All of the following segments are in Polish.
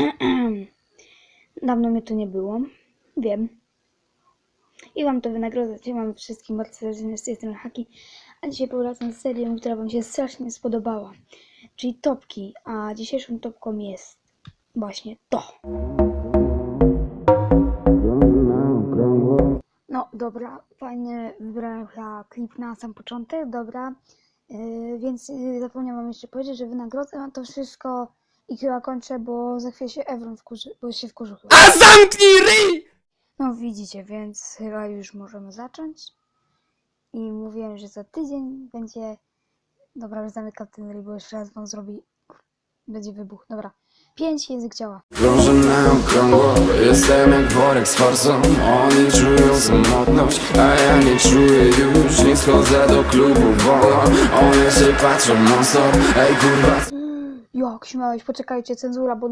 Dawno mnie tu nie było. Wiem. I wam to wynagrodzę. Mam wszystkim bardzo serdecznie z tej strony Haki. A dzisiaj powracam z serią, która wam się strasznie spodobała. Czyli topki. A dzisiejszą topką jest właśnie to. No dobra, fajnie wybrałem chyba klip na sam początek, dobra. Yy, więc yy, zapomniałam jeszcze powiedzieć, że wynagrodzę wam to wszystko i chyba kończę, bo za chwilę się Evron wkurzy, bo się wkurzył chyba. A zamknij ryj! No widzicie, więc chyba już możemy zacząć. I mówiłem, że za tydzień będzie... Dobra, już zamykam ten ryj, bo jeszcze raz wam zrobi... Będzie wybuch, dobra. Pięć, język działa. Krążę na okrągło, jestem jak worek z forsą Oni czują samotność, a ja nie czuję już Nie schodzę do klubu wolno, one się patrzą non stop Ej kurwa, Jak śmiałeś, poczekajcie, cenzura, bo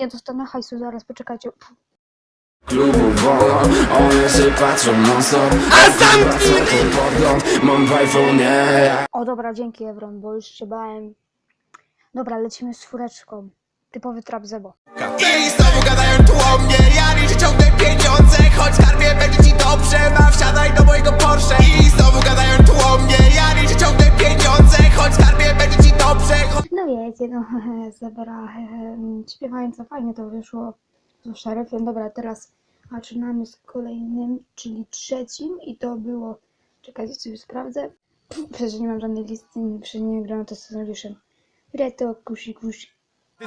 nie dostanę hajsu zaraz, poczekajcie. Klubu wolno One się patrzą non stop A zamknij podgląd, mam w iPhone'ie O dobra, dzięki Evron, bo już się bałem. Dobra, lecimy z czwóreczką. Typowy trap zebo. I znowu gadają tu o mnie Ja liczę ciągle pieniądze Choć skarbie będzie ci dobrze Ma wsiadaj do mojego No no zebra śpiewająca fajnie to wyszło z szeryfem. Dobra, teraz zaczynamy z kolejnym, czyli trzecim i to było, czekajcie, sobie sprawdzę. Przecież nie mam żadnej listy, przecież nie grałem to scenariuszem. Reto, kusi, kusi.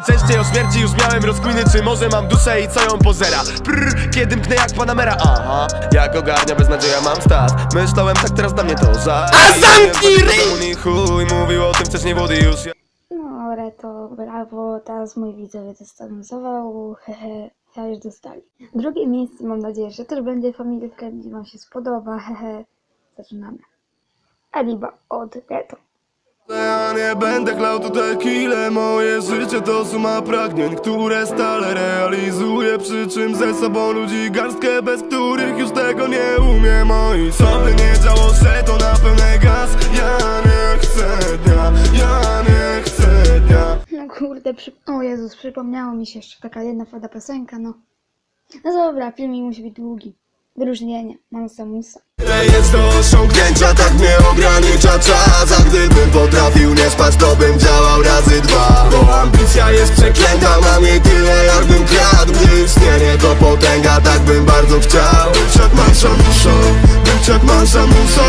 Częściej o śmierci już miałem rozkminy Czy może mam duszę i co ją pozera Prr, kiedy mknę jak Panamera Aha, jak ogarnia beznadzieja mam stat Myślałem tak teraz dla mnie to żal A zamknij ryj! chuj, mówił o tym wcześniej wody już No, Reto, brawo, teraz mój widzowie zastanowił, hehe, ja już dostali. Drugie miejsce, mam nadzieję, że też będzie family friendly, wam się spodoba, hehe. Zaczynamy. Aliba od Reto. Ja nie będę chlał tutaj kile Moje życie to suma pragnień Które stale realizuję Przy czym ze sobą ludzi garstkę Bez których już tego nie umiem co by nie działo się Przy... o Jezus, przypomniało mi się jeszcze taka jedna fajna piosenka, no. No dobra, filmik musi być długi. Wyróżnienie, Mansa Musa. Jest do osiągnięcia, tak mnie ogranicza czas A gdybym potrafił nie spać, to bym działał razy dwa Bo ambicja jest przeklęta, mam jej tyle jakbym kradł Gdy istnienie to potęga, tak bym bardzo chciał Być jak Mansa Musa, być jak Mansa Musa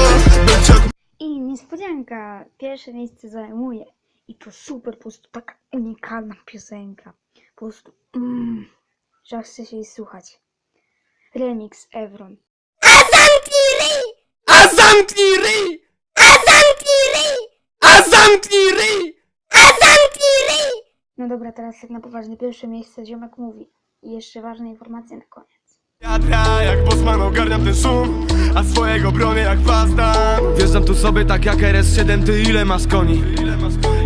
Być jak I niespodzianka, pierwsze miejsce zajmuje. I to super, po prostu taka unikalna piosenka. Po prostu, mm, że chce się jej słuchać. Remix Evron. A zamknij ryj! A zamknij ryj! A zamknij ryj! No dobra, teraz tak na poważnie, pierwsze miejsce ziomek mówi. I jeszcze ważne informacje na koniec. Wiatra jak Bosman ogarniam ten szum A swojego bronię jak pazdan Wjeżdżam tu sobie tak jak RS7 Ty ile masz koni?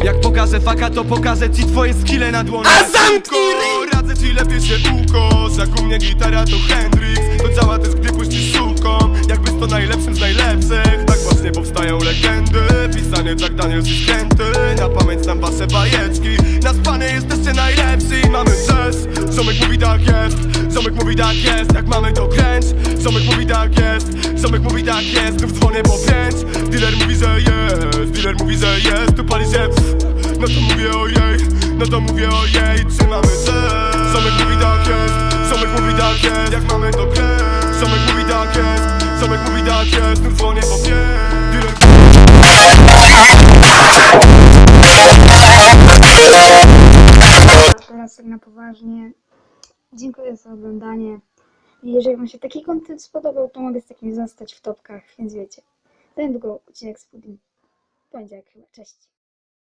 Jak pokażę faka to pokażę ci twoje skille na dłoni. A zamknij ryj! Radzę ci lepiej się ukosz Jak u mnie gitara to Hendrix. To działa też gdy puścisz suką. Jakbyś to najlepszym z najlepszych. Tak właśnie powstają legendy. Pisanie Jack Daniels i skręty. Na pamięć znam wasze bajeczki. Na spanie jesteście najlepsi. Mamy czas Ziomek mówi tak jest. Ziomek mówi tak jest. Jak mamy to kręć? Ziomek mówi tak jest. Ziomek mówi tak jest. Znów dzwonię po pięć że jest Tu pff. No to mówię ojej No to mówię ojej Trzymamy się Ziomek mówi tak jest Ziomek mówi tak jest Jak mamy to kręć Ziomek mówi tak jest Ziomek mówi tak jest Znów dzwonię po Dealer Teraz tak na poważnie. Dziękuję za oglądanie. Jeżeli Wam się taki kontent spodobał, to mogę z takim zostać w topkach, więc wiecie. To niedługo odcinek z pudding. Poniedziałek chyba. Cześć.